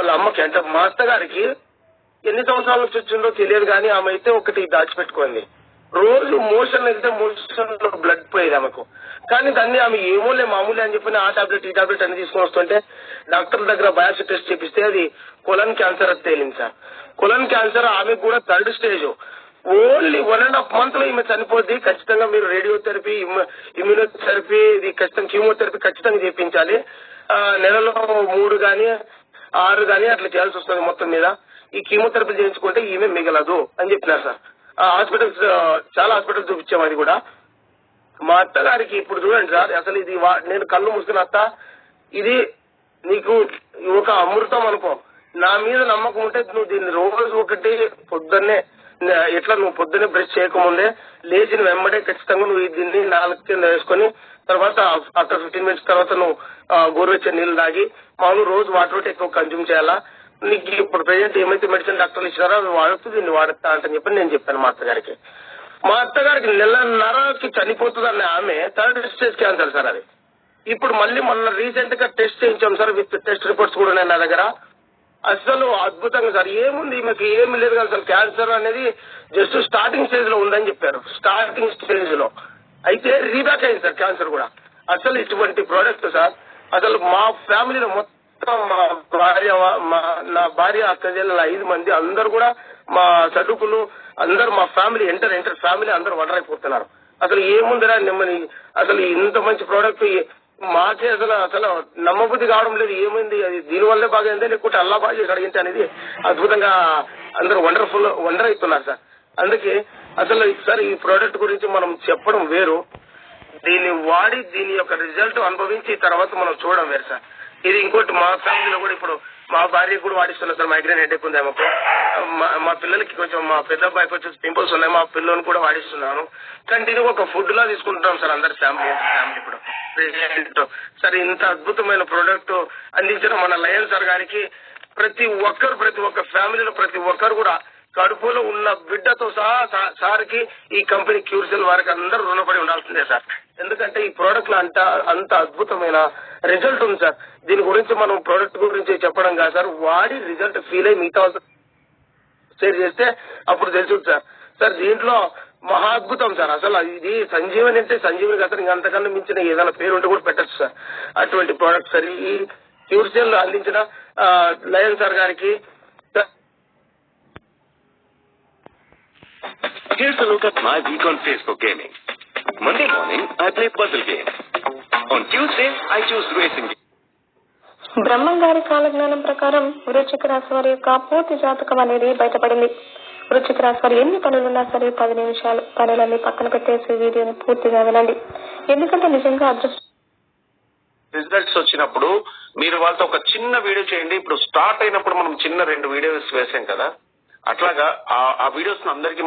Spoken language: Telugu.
వాళ్ళ అమ్మకి అంటే మా అత్తగారికి ఎన్ని సంవత్సరాల నుంచి వచ్చిందో తెలియదు కానీ ఆమె అయితే ఒకటి దాచిపెట్టుకుంది. రోజు మోషన్ వెళ్తే మోషన్లో బ్లడ్ పోయేది ఆమెకు. కానీ దాన్ని ఆమె ఏమోలే మామూలే అని చెప్పి ఆ టాబ్లెట్ ఈ టాబ్లెట్ అన్ని తీసుకుని వస్తుంటే డాక్టర్ దగ్గర బయాప్సీ టెస్ట్ చేపిస్తే అది కొలన్ క్యాన్సర్ అని తేలింది సార్. కొలన్ క్యాన్సర్ ఆమె కూడా third stage. Only one and half మంత్లో ఈమె చనిపోద్ది. ఖచ్చితంగా మీరు రేడియోథెరపీ ఇమ్యూనోథెరపీ ఇది ఖచ్చితంగా కీమోథెరపీ ఖచ్చితంగా చేపించాలి. నెలలో మూడు గాని ఆరు గాని అట్లా చేయాల్సి వస్తుంది మొత్తం మీద. ఈ కీమోథెరపీ చేయించుకుంటే ఈమె మిగలదు అని చెప్పినారు సార్. ఆ హాస్పిటల్స్ చాలా హాస్పిటల్స్ చూపించాం అది కూడా. మా అత్తగారికి ఇప్పుడు చూడండి సార్ అసలు ఇది వా- నేను కళ్ళు మూసుకున్న అత్త ఇది నీకు ఒక అమృతం అనుకో. నా మీద నమ్మకం ఉంటే నువ్వు దీన్ని రోజు ఒకటి పొద్దున్నే ఇట్లా ఎట్లా నువ్వు పొద్దునే బ్రష్ చేయకముందే లేచిన వెంబడే ఖచ్చితంగా నువ్వు దీన్ని నాలుగు కింద వేసుకొని తర్వాత ఆఫ్టర్ ఫిఫ్టీన్ మినిట్స్ తర్వాత నువ్వు గోరువెచ్చని నీళ్ళు తాగి మామూలు రోజు వాటర్ ఎక్కువ కన్జ్యూమ్ చేయాలా? నీకు ఇప్పుడు ప్రజెంట్ ఏమైతే మెడిసిన్ డాక్టర్లు ఇచ్చారో అవి వాడుతూ దీన్ని వాడుతా అంటని చెప్పి నేను చెప్పాను మా అత్తగారికి. మా అత్తగారికి నెలన్నరకి చనిపోతుందన్న ఆమె థర్డ్ స్టేజ్ క్యాన్సర్ సార్ అది. ఇప్పుడు మళ్ళీ మొన్న రీసెంట్గా టెస్ట్ చేయించాం సార్ విత్ టెస్ట్ రిపోర్ట్స్ కూడా ఉన్నాయి నా దగ్గర. అసలు అద్భుతంగా సార్. ఏముంది? ఈమెకి ఏమి లేదు కదా అసలు. క్యాన్సర్ అనేది జస్ట్ స్టార్టింగ్ స్టేజ్లో ఉందని చెప్పారు. స్టార్టింగ్ స్టేజ్లో. అయితే రీబ్యాక్ అయింది సార్ క్యాన్సర్ కూడా. అసలు ఇటువంటి ప్రోడక్ట్ సార్ అసలు మా ఫ్యామిలీలో మొత్తం మా భార్య మా నా భార్య అక్క ఐదు మంది అందరు కూడా మా చదువుకులు అందరు మా family enter enter family wonder wonder అయిపోతున్నారు. అసలు ఏముందిరా నిమ్మని? అసలు ఇంత మంచి ప్రోడక్ట్ మాకే అసలు అసలు నమ్మబుద్ధి కావడం లేదు. ఏమైంది? అది దీనివల్లే బాగా అయిందా. లేకుంటే అల్లా బాగా చేసి అనేది అద్భుతంగా అందరూ వండర్ఫుల్ వండర్ అవుతున్నారు సార్. అందుకే అసలు సార్ ఈ ప్రోడక్ట్ గురించి మనం చెప్పడం వేరు. దీన్ని వాడి దీని యొక్క రిజల్ట్ అనుభవించి తర్వాత మనం చూడడం వేరు సార్. ఇది ఇంకోటి మా ఫ్యామిలీలో కూడా ఇప్పుడు మా భార్య కూడా వాడిస్తున్నా సార్ మైగ్రేన్ హెడ్ ఉంది ఆమెకు. మా- మా పిల్లలకి కొంచెం మా పెద్ద అబ్బాయికి వచ్చేసి పింపుల్స్ ఉన్నాయి మా పిల్లల్ని కూడా వాడిస్తున్నాను. కంటిన్యూ ఒక ఫుడ్ లా తీసుకుంటున్నాం సార్ అందరి ఫ్యామిలీ ఫ్యామిలీ ఇప్పుడు. సార్ ఇంత అద్భుతమైన ప్రోడక్ట్ అందించిన మన లయన్ సార్ గారికి ప్రతి ఒక్కరు ప్రతి ఒక్క ఫ్యామిలీలో ప్రతి ఒక్కరు కూడా కడుపులో ఉన్న బిడ్డతో సహా సార్కి ఈ కంపెనీ క్యూర్సెల్ వారికి అందరూ రుణపడి ఉండాల్సిందే సార్. ఎందుకంటే ఈ ప్రోడక్ట్లో అంత అంత అద్భుతమైన రిజల్ట్ ఉంది సార్. దీని గురించి మనం ప్రోడక్ట్ గురించి చెప్పడం కాదు సార్. వాడి రిజల్ట్ ఫీల్ అయ్యి మిగతా షేర్ చేస్తే అప్పుడు తెలుసు సార్. సార్ దీంట్లో మహా అద్భుతం సార్. అసలు ఇది సంజీవని అంటే సంజీవని అసలు ఇంకా అంతకన్నా మించిన ఏదైనా పేరు ఉంటే కూడా పెట్టచ్చు సార్. అటువంటి ప్రోడక్ట్ సార్ ఈ క్యూర్సెల్ అందించిన లయన్ సార్ గారికి Here's a look at my week on Facebook gaming. Monday morning, I play puzzle games. On Tuesday, I choose racing games. బ్రహ్మం గారి కాలజ్ఞానం ప్రకారం వృశ్చిక రాశి వారి యొక్క పూర్తి జాతకం అనేది బయటపడింది వృశ్చిక రాశి వారు ఎన్ని పనులున్నా సరే పది నిమిషాలు పనులన్నీ పక్కన పెట్టేసి వీడియోని పూర్తిగా వినండి ఎందుకంటే నిజంగా అదృష్టం రిజల్ట్స్ వచ్చినప్పుడు మీరు వాళ్ళతో ఒక చిన్న వీడియో చేయండి ఇప్పుడు స్టార్ట్ అయినప్పుడు మనం చిన్న రెండు వీడియోస్ వేసాం కదా అట్లాగా ఆ- ఆ వీడియోస్ అందరికి